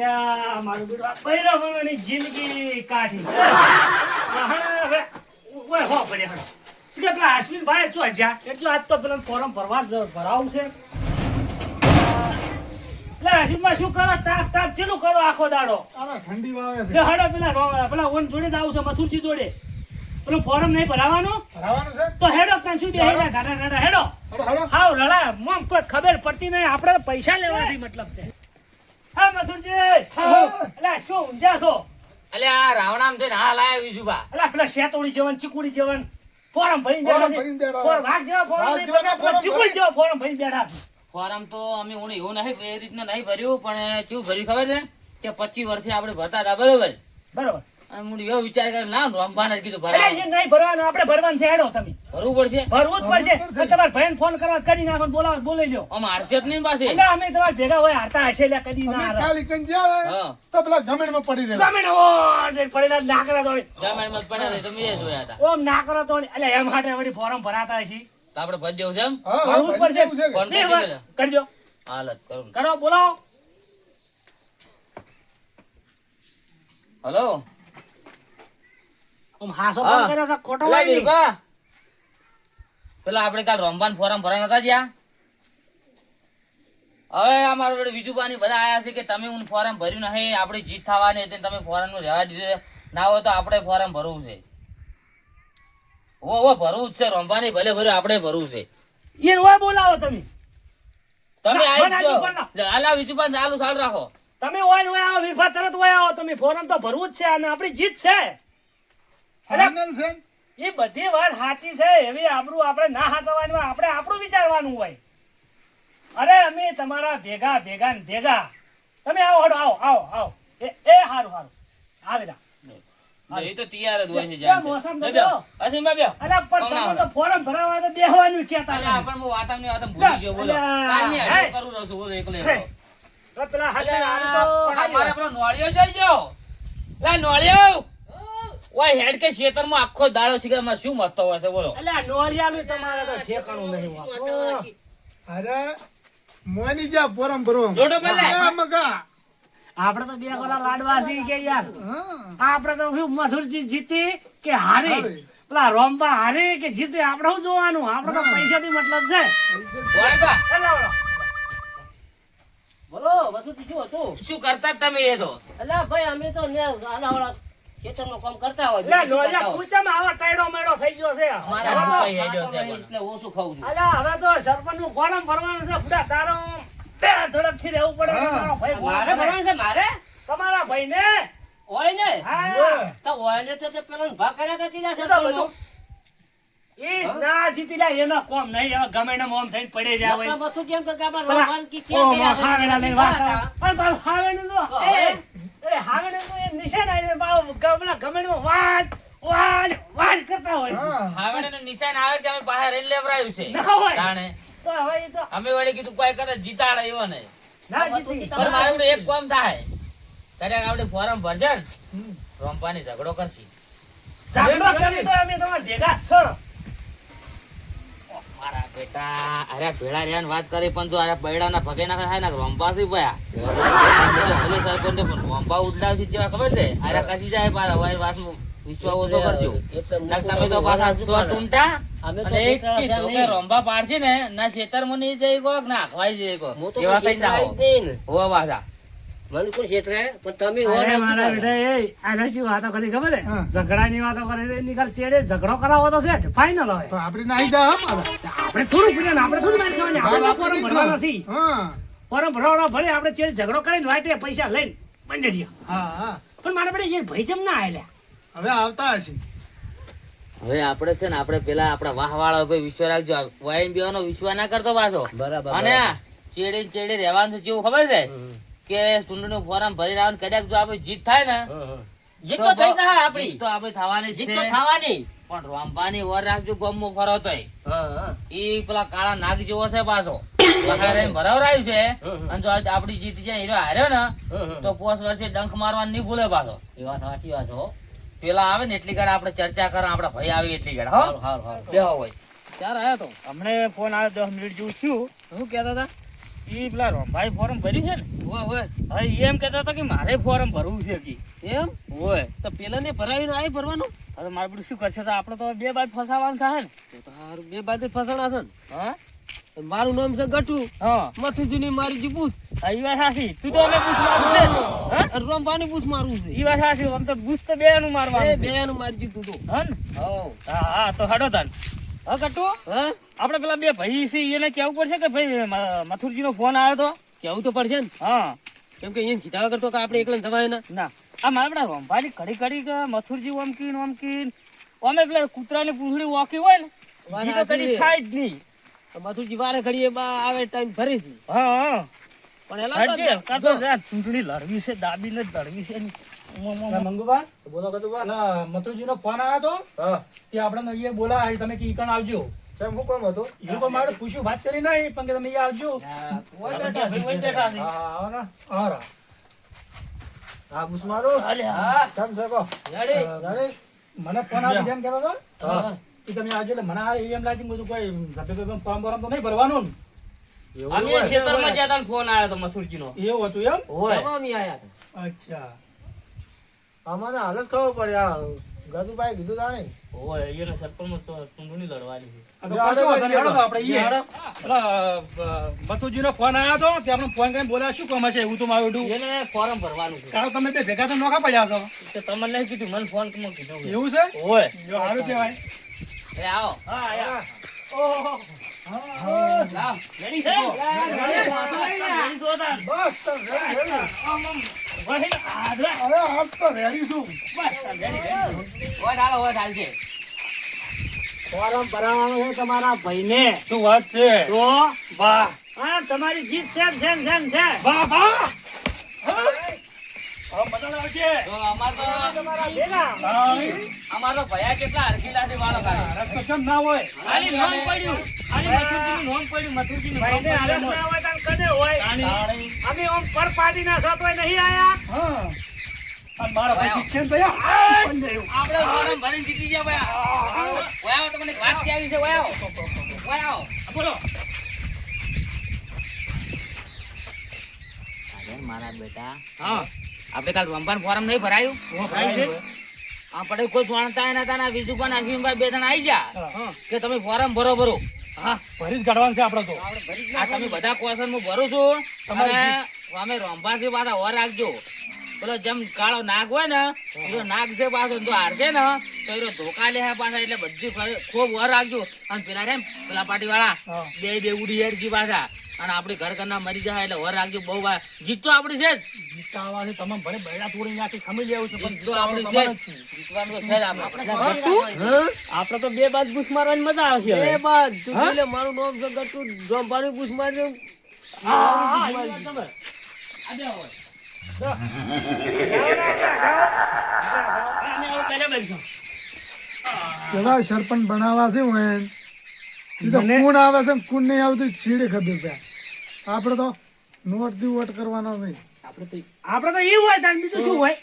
યા મારું બેટું આ બૈરા જિંદગી કાઢી. હવે ઓય હો પડ્યા હળો. શું કે પેલા અશ્વિનભાઈ ચો જ્યાં એટલે આજ તો પેલા ફોરમ ભરવા જ ભરાવું છે એટલે અશ્વિનભાઈ શું કરો? તાપ તાપ ચેલું કરો આખો દાડો. આના ઠંડી વાવે છે. હડો પેલા પેલા ઓન જોડે જ આવું છે મથુરજી જોડે. પેલું ફોરમ નહીં ભરાવાનું? ભરાવાનું છે? તો હેડો કાન શું હેડા. ગાડા ગાડા હેડો હાવ લડા મોમ કોઈ ખબર પડતી નહીં. આપણે પૈસા લેવાથી મતલબ છે. હા મથુરજી. અલ્યા શું ઊંઝા છો? અલ્યા આ રાવણામ થઈને હાલ આયા વિજુભા અલ્યા પેલા શેતોડી જવાન ચીકુડી જવાન. ફોરમ ભરી બેઠા ફોરમ વાઘ જેવા ફોરમ ચીકુડી. જેવા ફોરમ ભરી બેઠા છે. ફોરમ તો અમે હું એવું નહીં એ રીતના નહીં ભર્યું પણ કેવું ભર્યું ખબર છે? કે પચીસ વર્ષથી આપણે ભરતા હતા બરોબર? બરોબર. અને એવો વિચાર કર્યો ના રમવાના કીધું એટલે ભરાય નહીં ભરવાનું આપણે ભરવાનું છે હેડો તમે. ભરવું પડશે? ભરવું જ પડશે ભરવું પડશે. તો તમારા ભાઈને ફોન કરવા કરી નાખો ને બોલાવો લ્યો આમ હારશે જ નહીં પાસે એટલે અમે તમારા ભેગા હોય હારતા હશે એટલે કદી ના હારે. કાલી કઈ તો પેલા જમીનમાં પડી રહેલા ગમે ઓર પડેલા નાકરા તો જમાડમાં પડ્યા હતા, તમે એ જોયા હતા. ઓમ નાકરા તો એટલે એમ માટે વળી ફોરમ ભરાતા હશે. તો આપણે ભરી દેવું છે એમ? ભરવું પડશે. હાલત કરું. કરો બોલાવો. હલો? હાસો ફોન કર્યો છે ખોટો પેલા આપણે કાલ રમવાન ફોરમ ભરા નતા જ્યાં હવે અમારું વળી વિજુબાની બધા આયા છે કે તમે હું ફોરમ ભર્યું નહીં આપણી જીત થવાની હતી તમે ફોરમનું રહેવા દીધું ના હોય તો આપણે ફોરમ ભરવું છે. ઓ ઓ ભરવું જ છે રમવાની ભલે ભર્યું આપણે ભરવું છે. એ ઓય બોલાવો તમે. તમે આવી જાઓ. આજે પણ લે, હાલા વિજુબા ચાલુ ચાલુ રાખો. તમે ઓય ઓય આવો વિભા તરત ઓય આવો તમે ફોરમ તો ભરવું જ છે અને આપણી જીત છે. ફાઇનલ છે એ બધી વાત સાચી છે એવી આબરૂ આપણે ના હાચવવાની હોય આપણે આપણું વિચારવાનું હોય અરે અમે તમારા ભેગા ભેગા ને ભેગા તમે આવો હડો આવો આવો આવો એ સારું સારું હારું આવેલા એ તો તૈયાર જ હોય છે બે મોસમ તો બે જો. બેહો. અશ્વિનભાઈ બેહો. અલા પણ તમે તો ફોરમ ભરાવા તો બેહવાનું કહેતા અલ્યા, પણ હું વાતમ ને વાતમ ભૂલી ગયો બોલો કાલની હે. કરું રહું છું બોલો એકલો એકલો. હવે પેલા હાથે અલ્યા, તો પણ હારી અમારે વાત. પેલો નોળિયો જોઈ ગયો. લા, નોળિયો. ઓય હેડ કે ખેતરમાં આખો દારો છે કે અમારે શું મસ્તો હોય છે બોલો. અલ્યા નોળિયાનું તમારે તો ઠેકાણું નહીં. અરે મોની જા પરમ ભરવા જોડો બલે મગા. આપણે તો બે ગોલા લાડવા સી કે યાર. હા. આપણે તો શું મથુરજી જીતી કે હારી. પેલા રોમ્બા હારે કે જીતી? આપણે શું જોવાનું? આપણે તો પૈસાથી મતલબ છે. બોલો બધું શું હતું. શું કરતા તમે એ તો? અલ્યા ભાઈ અમે તો ને આલાવાળા ખેતરનું કામ કરતા હોય ના હોય. કૂચામાં આવો ટાયડો મેળો થઈ ગયો છે. મારા તો- ભાઈ હેડ્યો છે. એટલે ઓછું ખાવું છું. અલા હવે તો સરપંચનું ગોળમ ભરવાનું છે બુડા તારો બે ધડકથી રહેવું પડે. મારો ભાઈ મારે ભરવાનું છે મારે? તમારા ભાઈને? હોય ને હા. તો હોય ને તો તે પેલો ભાગ કર્યા તા કીધા એ તો બધું. ઈ ના જીતી લે એનો કોમ નહીં. હવે ગમે એના મોમ થઈને પડે જાય હોય. કેમ કે હાવેલા વાત પણ તો એ, હવે? એ તો એ નિશાન આવી જાય, ગમલા ગમેડમાં વાડ, વાડ, વાડ કરતા હોય છે. હા નિશાન આવે કે અમે બહાર રહીને લેવડાવ્યું છે ના હોય. તાણે તો હવે તો અમે વળી કીધું કોઈ કરે જીતાડે એવો નહીં ના જીતી. પણ મારું એક કામ થાય આપણે ફોરમ ભરશે ને રોમપાની ઝઘડો કરશી ઝઘડો કરી તો અમે તમારા ભેગા છો. બેટા અરે ભેળા રહ્યા વાત કરી પણ જો અરે બૈડાના ભગે ના થાય ને રોંપા સી ભયા ભલે સરપંચ પણ રોંપા ઉડાવશી જેવા ખબર છે? અરે કસી જાય પાછા? વાય વાસમાં વિશ્વાસ ઓછો કરજો. તમે તો પાછા સો ટૂંટા? અને એક કીધું કે નહીં. પાડશે ને ના ખેતરમાં નહીં જઈ કોક ના જઈ કોક. એવા કોઈ મને કોઈ શેતળાય, પણ તમે અરે મારા બેટા, એ, આને શું વાતો કરી ખબર હે? હા. ઝઘડાની વાતો કરે છે, એની ઘર ઝઘડો કરાવો તો છે જ, final હવે. તો આપણે નાઈ જા હા મારા. આપણે થોડું પીને ને આપણે થોડી માર ખાવાની, આપણે તો ફોરમ આપણી ભરવાના હા. ફોરમ ભરવાના ભલે આપણે ચેડે ઝઘડો કરીને વાટે પૈસા લઈને બંધ હા હા. પણ મારા બેટા એ ભાઈ જેમ ના આયેલા હવે આવતા હશે. હવે આપણે છે ને આપણે પેલા આપણા વાહવાળા ઉપર વિશ્વ રાખજો. વાઈન બીવાનો વિશ્વાસ ના કરતો પાછો. બરાબર, અને. ચેડે ને ચેડે રહેવાનું છે જેવું ખબર છે? કે ચૂંટણીનું ફોરમ ભરી લાવવાનું કદાચ જો આપણે જીત થાય ને. જીત તો થઈ જાય આપણી. તો આપણે થવાની જીત તો થવાની. પણ રોંપાની ઓર રાખજો ગમો ફરો તોય. હા, હા. ઈ પેલા કાળા નાગ જેવો છે પાછો. ભરાવરાયું છે. અને જો આપડી જીત જ્યાં હીરો હાર્યો ને. તો પોસ વર્ષે ડંખ મારવાનું નહીં ભૂલે પાછો. એ વાત સાચી વાત છો પેલા આવે ને એટલી ઘડી આપણે ચર્ચા કરો આપડે ભાઈ આવે એટલી ઘડી હા. હારું, હારું, હારું. હોય. ક્યારે આયા તો? અમને ફોન આવ્યો દસ મિનિટ જેવું છું શું કહેતા હતા? પેલા રોમભાઈ ફોર્મ ભર્યું છે ને? હોય હોય. હવે એમ કહેતા હતા કે મારે ફોર્મ ભરવું છે કે એમ? હોય. તો પેલા ને ભરાવીને આવી ભરવાનું? હવે મારે બધું શું કરશે? તો આપણે તો બે બાદ ફસાવાનું થાય ને. તો તો બે બાજુ ફસાણા છે હા? ને મારું નામ છે ગટુ. હા. મથુજીની મારી જી પૂછ ઈ વાત સાચી. તું તો અમે પૂછ મારું છે. રંભાની પૂછ મારું છે. ઈ વાત સાચી. આમ તો પૂછ તો બે નું મારવાનું બે નું મારી જીતું તો. હા ને? હા હા તો હડો તાન હા કટુ હા? આપણે પેલા બે ભાઈ છે એને કેવું પડશે કે ભાઈ મથુરજી નો ફોન આવ્યો તો? કેવું તો પડશે ને? હા. કેમ કે અહીંયા કીધા કરતો કે આપણે એકલા થવાય ને? ના. આ મારે પેલા રોમભાની ઘડી ઘડી કે મથુરજી ઓમકીન ઓમકીન. અમે પેલા કૂતરાની પૂંછડી વાકી હોય ને તો કદી થાય જ નહીં. મથુરજી વારે ઘડીએ આવે ટાઈમ ફરી છે. હા હા. પણ એલા ચૂંટણી લડવી છે દાબીને જ લડવી છે એની. મો- મો- મો- મંગુબા? બોલો કદું બા ફોન આવ્યો તો? તે આપણે અહીંયા બોલા તમે કે ઈકણ આવજો. કેમ હું કોમ હતો? એ લોકો મારે પૂછ્યું વાત કરી નહીં પણ કે તમે અહીંયા આવજો. હા હા કેમ છે મને ફોન આવ્યો જેમ કહેતો હતો કે તમે આવજો એટલે મને એમ લાગ્યું બધું કોઈ ધબે ફોર્મ બોરમ તો નહીં ભરવાનું અમે ખેતરમાં ગયા ફોન આવ્યો તો મથુરજી ને એવું હતું એમ? ઓય. તમામ ઈ હતા. અચ્છા. આમાં હાલ જ ખબર પડે આ ગદુભાઈ કીધું જાણે ઓય, એને સરપંચમાં તો ચૂંટણી લડવાની છે. પાછો હેડો તો આપણે ઈએ. ફોન આવ્યો તો તે આપણે ફોન કરીને બોલ્યા શું કામ છે એવું તો મારું એને ફોર્મ ભરવાનું છે. કારણ તમે બે ભેગા તો નોખા પડ્યા છો તો તમને નહીં કીધું, મને ફોનમાં કીધું એવું છે ઓય. જો સારું કહેવાય એ આવો હા, આયા. ઓહો. લાવ, ready છે? ready છો બસ તો રેડી રેડી અરે આજ તો રેડી છું? ફોર્મ ભરાવાનું છે તમારા ભાઈને શું વાત છે તો વાહ હા. તમારી જીત છે? ને, છે છે વાહ વાહ અમાર ભયા કેટલા હરખીલા છે વાળો કાઢે ના હોય? ખાલી નોમ પડ્યું. મથુરજી મથુરજીનું નોમ પડ્યું પડ્યું. ના હોય કને હોય? અમે ઓમ પર પાડી ના સાથ નહીં આયા? હા. અને મારા વાયો. પછી છે ને ભૈયા આ પણ નહીં. આપણે ફોરમ ભરીને જીતી ગયા ભયા વયાવો તમને એક વાત કેવી છે વયાવો વયાવો બોલો. મારા બેટા હા. આપણે કાલ રમવાનું ફોરમ નહીં ભરાયું? ભાઈ છે. આપણે કોઈ જાણતા નતા ને બીજું પણ અશ્વિનભાઈ બે જણા આવી ગયા. હા. કે તમે ફોરમ ભરો ભરો. હા ભરી જ કાઢવાનું છે આપણે તો. આ તમે બધા ક્વેશ્ચન હું ભરું છું. અને અમે રંભાથી પાછા ઓર રાખજો. પેલો જેમ કાળો નાગ હોય ને એનો નાગ છે પાછો તો હારશે ને તો એનો ધોકા લે પાછા એટલે બધી ખૂબ ઓર રાખજો. અને પેલા રે પેલા પાટી વાળા બે બે ઉડી હેડજી પાછા. અને આપડી ઘર ઘરના મરી જાય એટલે ઓર રાખજો. બહુ વાર જીત તો આપડી છે જ. જીતાવા છે તમામ ભલે બૈરા તોડી નાખી ખમી લેવું છે પણ તો આપડી છે. જ. જીતવાનું તો છે જ આપણે. તો બે બાદ બુશ મારવાની મજા આવશે બે એ બાદ એટલે મારું નામ છે ગટુ. રંભાની પૂછ મારજો તમે. પેલા સરપંચ બનાવવા છે હું કોણ આવે છે કુણ નહીં આવતું છીડે ખબર આપણે તો નોટથી વોટ કરવાનો નહીં આપણે તો આપણે તો એવું હોય તાન બીજું શું હોય?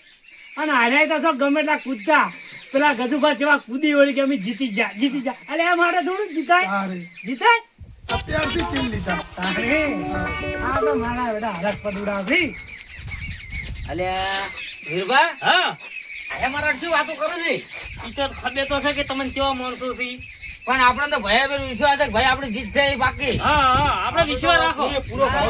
અને હારે તો શું ગમે એટલા કૂદતા. પેલા ગજુભા જેવા કૂદી વળી કે અમે જીતી જા જીતી જા. અરે આ મારે થોડું જીતાય? જીતાય? અત્યારથી કેમ લીધા. આ તો મારા બેટા હરખ પદુડા છે. અલ્યા વીરભા હા. અરે મારા શું વાતો કરું છે? ઈ તો ખબર તો છે કે તમને કેવા માણસો છે પણ આપણે તો ભાઈ પર વિશ્વાસ છે ભાઈ આપણી જીત છે એ બાકી. હા હા આપણે વિશ્વાસ રાખો. પૂરો ભાવ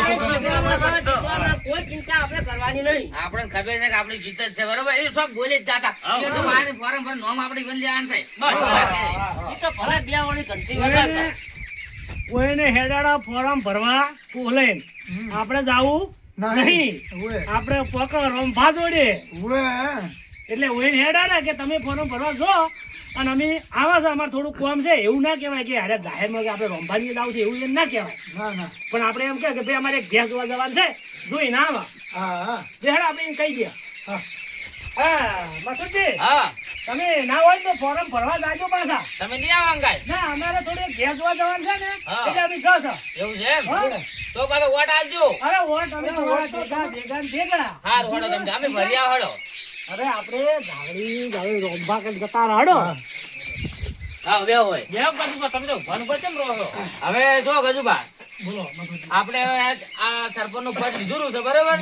કોઈ ચિંતા આપણે કરવાની નહીં. આપણે ખબર છે કે આપણી જીત જ છે બરોબર? એ સબ બોલી જ જાતા. એ તો મારે ફોરમ પર નોમ આપણી બદલી આન થાય બસ. તો ભલા બે વાળી ઘંટી વગાડતા. કોઈને હેડાડા ફોરમ ભરવા બોલે આપણે જાવું નહીં. આપણે પકડ રંભા જોડે એટલે ઓઈને હેડાડા કે તમે ફોરમ ભરવા જો. અને અમે આવા છે અમારે થોડું કોમ છે એવું ના કહેવાય કે અરે જાહેરમાં કે આપણે રંભાની જાવ છે એવું એમ ના કહેવાય. ના ના. પણ આપણે એમ કહે કે ભાઈ અમારે એક ભેંસ જોવા જવાનું છે જોઈ ના આવા. હા હા. આપણે એમ કહી ગયા હા. હા મસુદજી હા. તમે ના હોય તો ફોરમ ભરવા જાજો પાછા. તમે નહીં આવો અંગાય ના અમારે થોડી ભેંસ જોવા જવાનું છે ને હા. એટલે અમે છો છો. એવું છે તો પાછો વોટ આલજો અરે વોટ અમે તમારા ભેગા ભેગા ભેગા. હાર વોટો તમે અમે ભર્યા હળો અરે આપણે ધાવડી ધાવડી રોંભા કરી જતા રાડો હા. હવે હોય. જેમ બાજુ તમે તો ભણ પર કેમ રહો હવે જો ગજુબા બોલો. આપણે હવે સરપંચનું પદ લીધું છે બરોબર.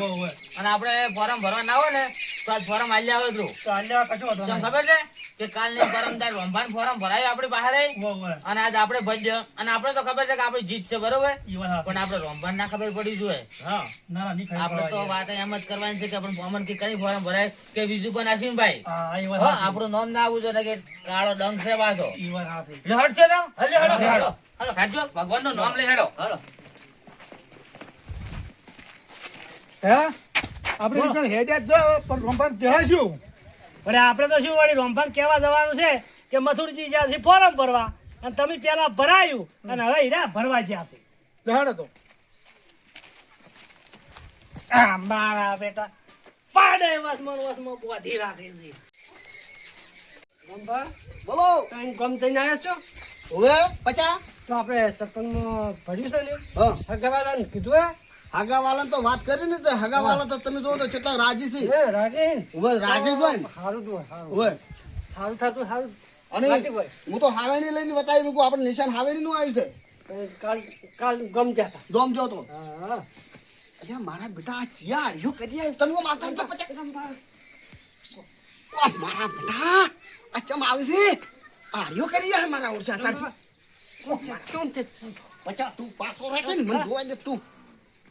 અને આપણે ફોરમ ભરવા ના હોય ને તો ફોરમ આલ્યા આવે તું તો આલ્યા કશો વાંધો તમને ખબર છે કે કાલની ફોરમ તાર રંભાન ફોરમ ભરાય આપણી બહાર ઉવ્વ, ઉવ્વ. અને આજ આપણે ભજ્ય અને આપણે તો ખબર છે કે આપણી જીત છે બરોબર? ઈ વાત સાચી. પણ આપણે રંભાન ના ખબર પડી જોઈએ. હા. ના, ના, આપણે તો વાત એમ જ કરવાની છે કે આપણે ફોર્મન કે કઈ ફોરમ ભરાય કે બીજું પણ અશ્વિનભાઈ ભાઈ. ઈ વાત હા. આપણું નામ ના આવવું જોઈએ કે કાળો ડંગ છે વાત હટ છે નામ હલે હેડો હેડો હેડજો ભગવાનનું નામ લે હેડો. હેડો હે? આપણે એક હેડે જ પણ રંભાન કહેવાય શું? પણ આપણે તો શું વળી રોમભાન કહેવા જવાનું છે કે મથુરજી જ્યાં છે ફોરમ ભરવા અને તમે પેલા ભરાયું અને હવે હીરા ભરવા જ્યાં છે. જહાડે તો. આ મારા બેટા પાડે વસમાં વસમાં બોધી રાખે છે. બોલો. તમે ગમ થઈને આવ્યા છો? હવે પચા. તો આપણે સત્સંગમાં ભર્યું છે ને? હા. કીધું હે? હગાવાલા તો વાત કરી ને તો હગાવાલા તો તમે જોવો તો કેટલા રાજી છે. રાજી? જ હોય સારું તો સારું થતું સારું અને રાજી હું તો હાવેણી લઈને બતાવી મૂકું આપણે નિશાન હાવેણી નું આવ્યું છે. કાલ કાલ ગમ જતા ગમ જતો અરે મારા બેટા આ ચિયા યુ કરી આવ્યું તમે ઓમ તો પચા મારા બેટા આ ચમ આવી છે? આ હરિયો કરી આવ્યા મારા ઓરસા તાર તું પાછો રહે છે ને મને જોવા દે તું.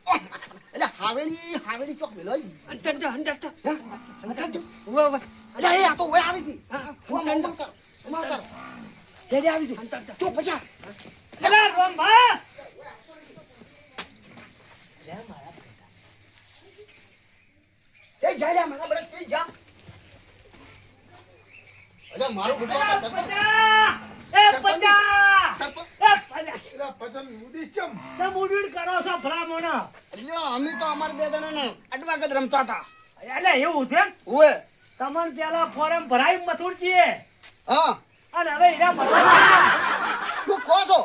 એટલે હાવેલી હાવેલી ચોક મેલો અંતર તો અંતર તો એટલે ઊભા ઊભા એ આ તો ઓય આવી છે હું ઓમ કર ઓમ કર ડેડી આવી છે તું પચા અરે રોમભા એ જા જા મારા બડા તું જા અરે મારું બેટું સરપંચ એ પચા સરપંચ કરો છો ભલામણ. અમે તો અમારે બે જણાને અડવા ગદ રમતા હતા. એટલે એવું છે ઓએ તમને પેલા ફોરમ ભરાયું મથુરજીએ? હા. અને હવે હીરા ભરવા તું કહો છો.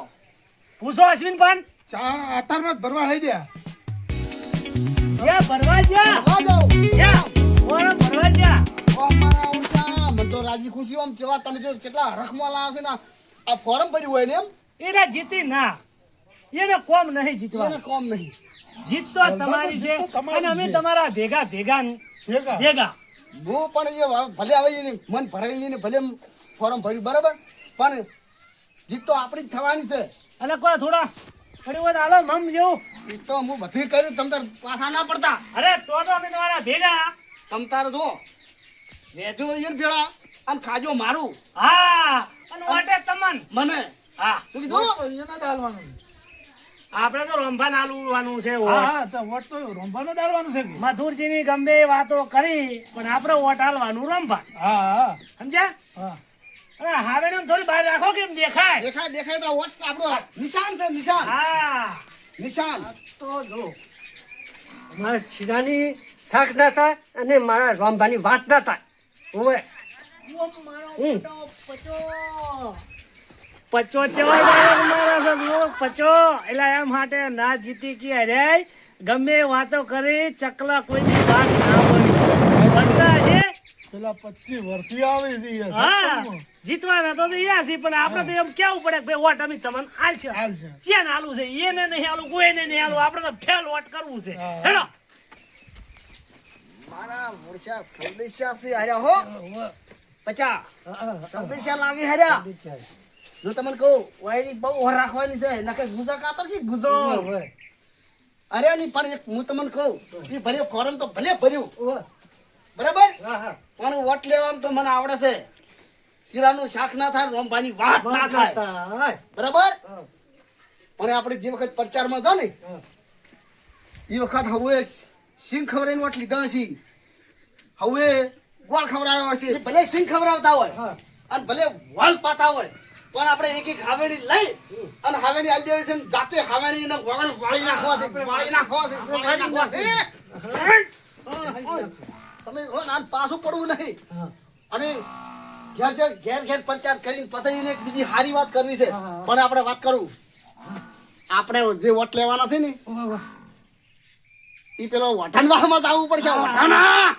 પૂછો અશ્વિન પણ ચાર આતારમાં ભરવા લઈ દે જ્યાં ભરવા જ્યાં? હા જાઓ જ્યાં? ફોરમ ભરવા જ્યાં? ઓ અમારા ઓરસા મને તો રાજી ખુશી આમ જેવા તમે જો કેટલા રખમાં લાવ્યા છે ને આ ફોરમ ભર્યું હોય ને એમ. એને જીતી ના. એને કોમ નહીં જીતવા કોમ નહીં. જીત તો તમારી છે અને અમે તમારા ભેગા ભેગા ભેગા. હું પણ એ ભલે આવે ને મન ભરાઈ ને ભલે ફોરમ ભર્યું બરાબર? પણ જીત તો આપણી જ થવાની છે. અને કોઈ થોડા થોડી વાત હાલો મમ જેવું. એ તો હું બધું કર્યું તમ તાર પાછા ના પડતા. અરે તો તો અમે તમારા ભેગા. તમ તાર જો ને ભેળા અને ખાજો મારું. હા અને વાટે તમન. મને. હા. શું કીધું એને ડાલવાનું આપણે તો રંભાન આલુવાનું છે હા વોટ. તો વોટ તો રંભાને ડાલવાનું છે કે? મથુરજીની ગમે એ વાતો કરી પણ આપણે વોટ આલવાનું રંભાન હા હા. સમજ્યા? હા. અરે હાવે થોડી બહાર રાખો કેમ દેખાય? દેખાય દેખાય તો વોટ આપણો નિશાન છે નિશાન. હા. નિશાન. તો જો મારા છીરાની શાક ના થાય અને મારા રંભાની વાત ના થાય મારો પચો. પચો ચેવા પચો. એટલે એમ માટે ના જીતી કે અરે ગમે વાતો કરી ચકલા કોઈની વાત ના હોય. બધા છે પેલા પચીસ વર્ષથી આવે છે એ. હા સરપંચમાં. જીતવાના તો રહ્યા છે પણ આપણે તો એમ કેવું પડે ભાઈ વોટ અમે તમને આલ છે. હાલ છે. ક્યાં આલું છે? એને નહીં આલું કોઈને નહીં આલું. આપણે તો ફેલ વોટ કરવું છે. હેડો. મારા મોરચા સંદેશા છે હાર્યા હો. પચા. સંદેશા લાગી હાર્યા. જો તમને કહું વાયરી બહુ ઓર રાખવાની છે નકે ગુજા કાતર છે ગુજો? અરે ની પણ એક હું તમને કહું એ ભલે ફોરમ તો ભલે ભર્યું. બરાબર? પણ વોટ લેવાનું તો મને આવડે છે. શીરાનું શાક ના થાય રોમભાની વાત ના થાય. બરાબર? પણ આપણે જે વખત પ્રચારમાં જો ને એ વખત હવે સિંહ ખવડાવીને વોટ લીધા છે હવે ગોળ ખવરાયો છે ભલે સિંહ ખવડાવતા હોય. અને ભલે વાલ પાતા હોય. પણ આપણે એક એક હાવેણી લઈ અને હાવેણી આલી દેવી છે ને જાતે હાવેણી ને વગણ વાળી નાખવા છે વાળી નાખવા છે વાળી નાખવા છે તમે હો ને પાછું પડવું નહીં. અને ઘેર ઘેર ઘેર ઘેર પ્રચાર કરીને પછી એને એક બીજી હારી વાત કરવી છે. પણ આપણે વાત કરું. આપણે જે વોટ લેવાના છે ને એ પેલો વઠાણવાહમાં જ આવવું પડશે. વઠાણા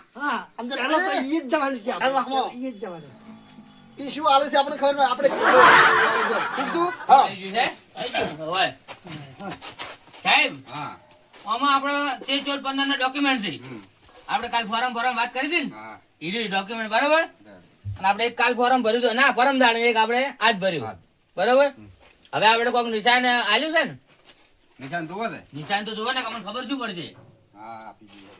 સમજે પેલો તો ઈ જ જવાનું છે આપણે. વાહમાં. ઈ જ જવાનું. એ શું હાલે છે આપણે ખબર આપણે કીધું? હા. આવી ગયું છે? આવી ગયું. હોય. સાહેબ હા. આમાં આપણે તેર ચૌદ પંદર ના ડોક્યુમેન્ટ છે આપણે કાલ ફોરમ ફોરમ વાત કરી હતી ને? એ ડોક્યુમેન્ટ બરાબર. અને આપણે એક કાલ ફોરમ ભર્યું હતું. ના પરમ દાડે એક આપણે આજ ભર્યું. બરાબર? હવે આપણે કોઈક નિશાન આલ્યું છે ને? નિશાન જોવો છે? નિશાન તો જોવો ને કે અમને ખબર શું પડશે? હા આપી દઈએ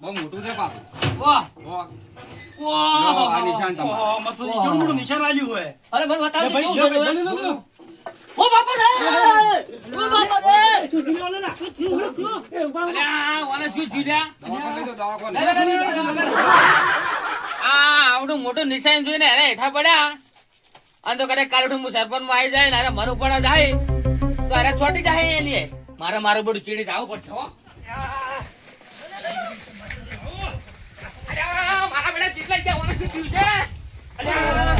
બહુ મોટું છે પાછું વાહ ઓહ, વાહ. આ નિશાન તમારું મોટું નિશાન આલ્યું હોય અરે મને લે ભાઈ, કેવું ભાઈ, જોવે. લે, લે, લે, લે. ઓ બાપા રે! ઓ બાપા રે! શું થયું? ઓલે ના, શું થયું? એ ઊભા રહો. અલ્યા, શું થયું લ્યા? દવાખાને લઈ જાઓ, દવાખાને. લે, લે, લે, લે, લે, લે. આ આવડું મોટું નિશાન જોઈને અરે હેઠા પડ્યા અને તો કદાચ કાલ ઉઠીને હું સરપંચમાં આવી જાય ને અરે મન ઉપર જાય તો અરે છોટી જાય એની મારે મારું બધું ચીડી જવું પડશે હો અલ્યા, મારા ગયા, ઓને શું થયું છે? અલ્યા,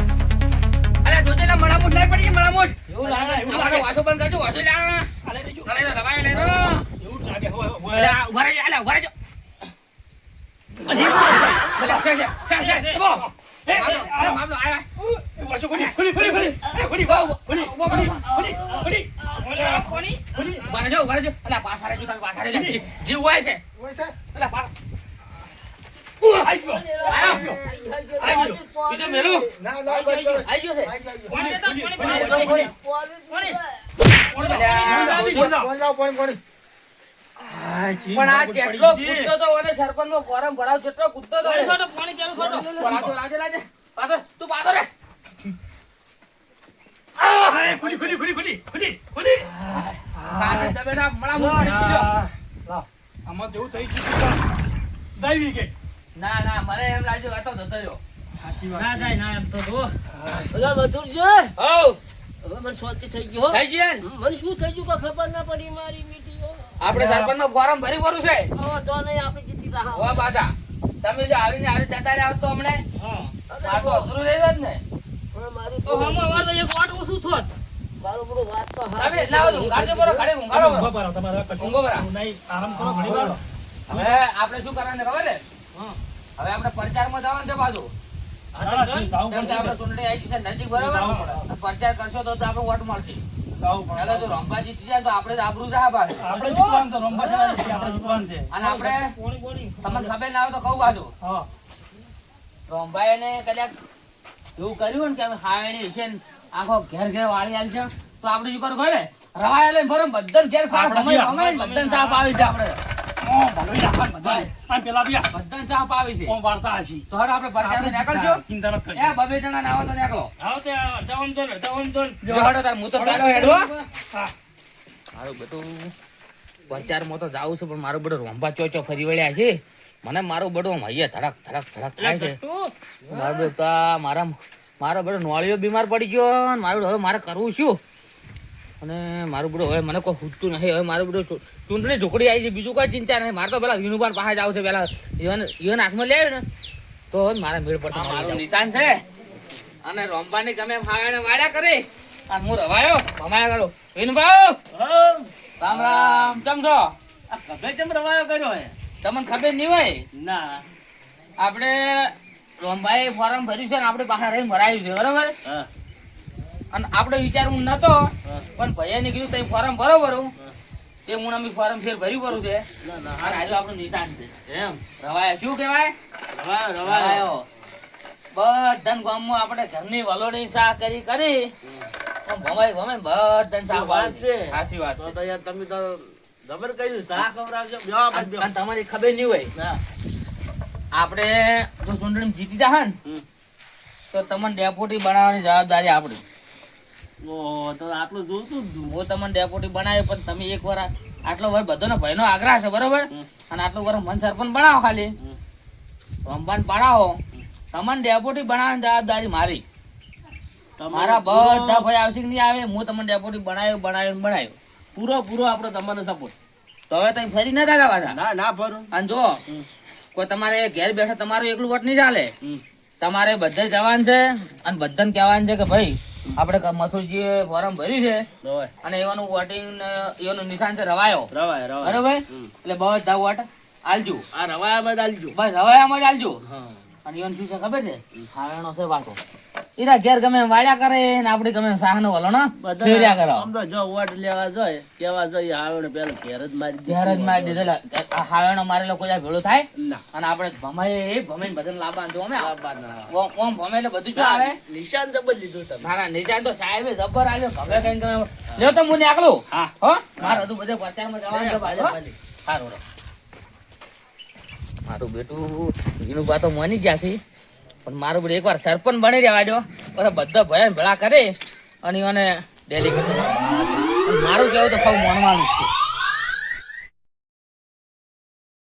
અલ્યા, જોજે લા, મણામૂઠ નહીં પડી છે, મણામૂઠ. એવું લાગે, એવું આ વાસો બંધ કરજો, વાસો લ્યા. હાલે રહેજો. લઈ લો, લગાવી એવું લાગે, હોય, હોય. અલ્યા, ઊભા રહેજો, અલ્યા, ઊભા રહેજો. અલ્યા, છે, છે, છે, છે, એ, મામલો, મામલો, આયા. ખોલી, ખોલી. એ, ખોલી, ઊભા, ખોલી, ઊભા, ખોલી, ઊભા, ખોલી, ખોલી, ખોલી, ખોલી. ઊભા રહેજો, ઊભા રહેજો. અલ્યા, પાછા રહેજો, તમે પાછા રહેજો. જીવ હોય છે. હોય છે અલ્યા, પાછા. પાણી, આ ગઈ. કૂદતો તો અને સરપંચનો ફોરમ ભરાવ જેટલો કૂદતો તો પાણી પેલું છોડો. ભરાવતો લાજે લાજે પાછો તું પાછો રે આય, ખોલી, ખોલી, ખોલી, ખોલી, ખોલી, ખોલી. કાને દબેડા મણા મું પડી ગયો. લાવ. આમાં જેવું થઈ ગયું જાય વિકેટ. ના ના મને એમ લાગ્યું આ તો જતો સાચી વાત ના જાય, ના એમ તો જુઓ. અલા મધુરજી હઉ હવે. મને શાંતિ થઈ ગયો થઈ ગયું મને શું થઈ ગયું કે ખબર ના પડી મારી મીટીઓ આપણે સરપંચમાં ફોરમ ભરી ભરું છે. હવે તો નહીં આપણે જીતી રહ્યા હોવા પાછા. તમે જો આવીને આવી જતા રહ્યા હોત તો હમણે હા. આ તો અઘરું જ ને. પણ મારું તો હમણાં અમારે તો એક વાટ ઓછું થોત. મારું બધું વાત તો હા તમે લાવો તો ઊંઘાડજો બરો ઘડી ઊંઘાડો બરો. ઊભા પાડો, તમારે કશું ઊંઘો બરા. નહીં, આરામ કરો ઘણી વાર. હવે આપણે શું કરવાનું ખબર છે? હવે આપણે પ્રચારમાં જવાનું છે પાછું પ્રચાર કરશો તો આપણે વોટ મળશે જાવું પડે. પહેલા જો રંભા જીતી જાય તો આપણે જાય પાછું. આપણે જીતવાનું છે, રમવા આપણે જીતવાનું છે. અને આપણે પાણી, પાણી. તમને ખબર ના આવે તો કહું પાછું હા. રંભાઈને કદાચ એવું કર્યું ને કે અમે હાવેણી છે ને આખો ઘેર ઘેર વાળી આલી છે તો આપણે શું કરવું ખબર બધા લઈને બધાને ઘેર સાફ આપણે અમે બી સાફ આવી છે આપણે તો તો તે તો તો તો. મારું બધું પ્રચારમાં તો જાવું છે પણ મારું બધું રોંબા ચોચો ફરી વળ્યા છે મને મારું બધું ધડક ધડક ધડક થાય છે. મારો બેટા મારા મારો બધો નોળિયો બીમાર પડી ગયો મારું હવે મારે કરવું શું અને મારું બધું હવે મને કોઈ ખૂટતું નથી. હવે મારું બધું ચૂંટણી ઝોકડી આવી છે. બીજું કોઈ ચિંતા નહીં મારે તો પેલા વિનુભાઈ પાસે જ આવું છે. પેલા ઈવન ઈવન હાથમાં લે ને તો જ મારા મેળ પડશે. મારું નિશાન છે. અને રોમબાની ગમે ફાવે વાળ્યા કરી. અને હું રવાયો ભમાયા કરો. વિનુભાઈ! રામ રામ. ચમ છો? તમને ખબર નહીં હોય? ના. આપણે રોમભાઈ ફોર્મ ભર્યું છે ને આપણે પાસે રહી ભરાયું છે. બરોબર? હા. અને આપણે વિચારવું નતો પણ ભાઈએ કીધું તઈ ફોર્મ ભરો ભરું તે હું અમે ફોર્મ ફેર ભર્યું ભરું છે. ના ના અને આજે આપણું નિશાન છે. એમ? રવાયો શું કહેવાય? રવાયો રવાયો. બધાને ગામમાં આપણે ઘરની વલોણી સા કરી. કરી પણ ભમાઈ ભમાઈ બધાને સા વાત છે. સાચી વાત છે. તો યાર તમે તો જબર કર્યું સા ખવડાવજો અને તમારી ખબર નહીં હોય. આપણે જો સુંદરમ જીતી જા ને તો તમને ડેપોટી બનાવવાની જવાબદારી આપણી. ઓહો, તો આટલું જોતું તું. હું તમને ડેપોટી બનાવ્યો પણ તમે એક વાર આટલો વાર બધાનો ભયનો આગ્રહ છે બરોબર? અને આટલો વાર મન સરપંચ બનાવો ખાલી. રમવાન પાડાવો. તમને ડેપોટી બનાવવાની જવાબદારી મારી. તમારો મારા બધા ભાઈ આવશે નહીં આવે હું તમને ડેપોટી બનાવ્યો બનાવ્યો ને બનાવ્યો. પૂરો પૂરો આપણો તમને સપોર્ટ તો હવે તમે ફરી ના થાકા પાછા ના ના ભરું અને જો કોઈ તમારે ઘેર બેઠા તમારું એકલું વોટ નહીં ચાલે. તમારે બધે જવાનું છે અને બધાને કહેવાનું છે કે ભાઈ આપણે મથુરજી ફોરમ ભર્યું છે અને એવાનું વોટિંગ એનું નિશાન છે રવાયો. રવાય બરોબર. એટલે બધા વોટ આલજો. આ રવાયામાં જ આલજો. બસ રવાયામાં જ આલજો. હા. અને ઈવન શું છે ખબર છે? ખાવાનો છે પાછો ઈરા ઘેર ગમે વાળ્યા કરે ને આપણે ગમે સાહનો વલો ને? ફેર્યા કરો. આમ તો જો વોટ લેવા જોય કેવા જાય આવે પેલો ઘેર જ મારી ઘેર જ મારી દીધો. આ હાવેણો મારેલો કોઈ આ ભેળો થાય? અને આપણે ભમાય એ ભમાઈને બધાને લાવવાનું જો અમે. ઓમ ભમે એટલે બધું જો આવે. નિશાન જબર લીધું તમે. ના નિશાન તો સાહેબે જબર આવ્યો ભમે કઈ તમે લ્યો તો મુને નીકળું હા. હો? મારે બધું બધે પ્રચારમાં જવાનું છે ભલે. સારું. મારું બેટું, એનું બા તો મની ગયા છે. પણ મારું બેટું એકવાર સરપંચ બની રહેવા દો પછી બધા ભયા ભેળા કરે. અને એને ડેલિકેટ મારું કેવું તો મણવાનું જ છે.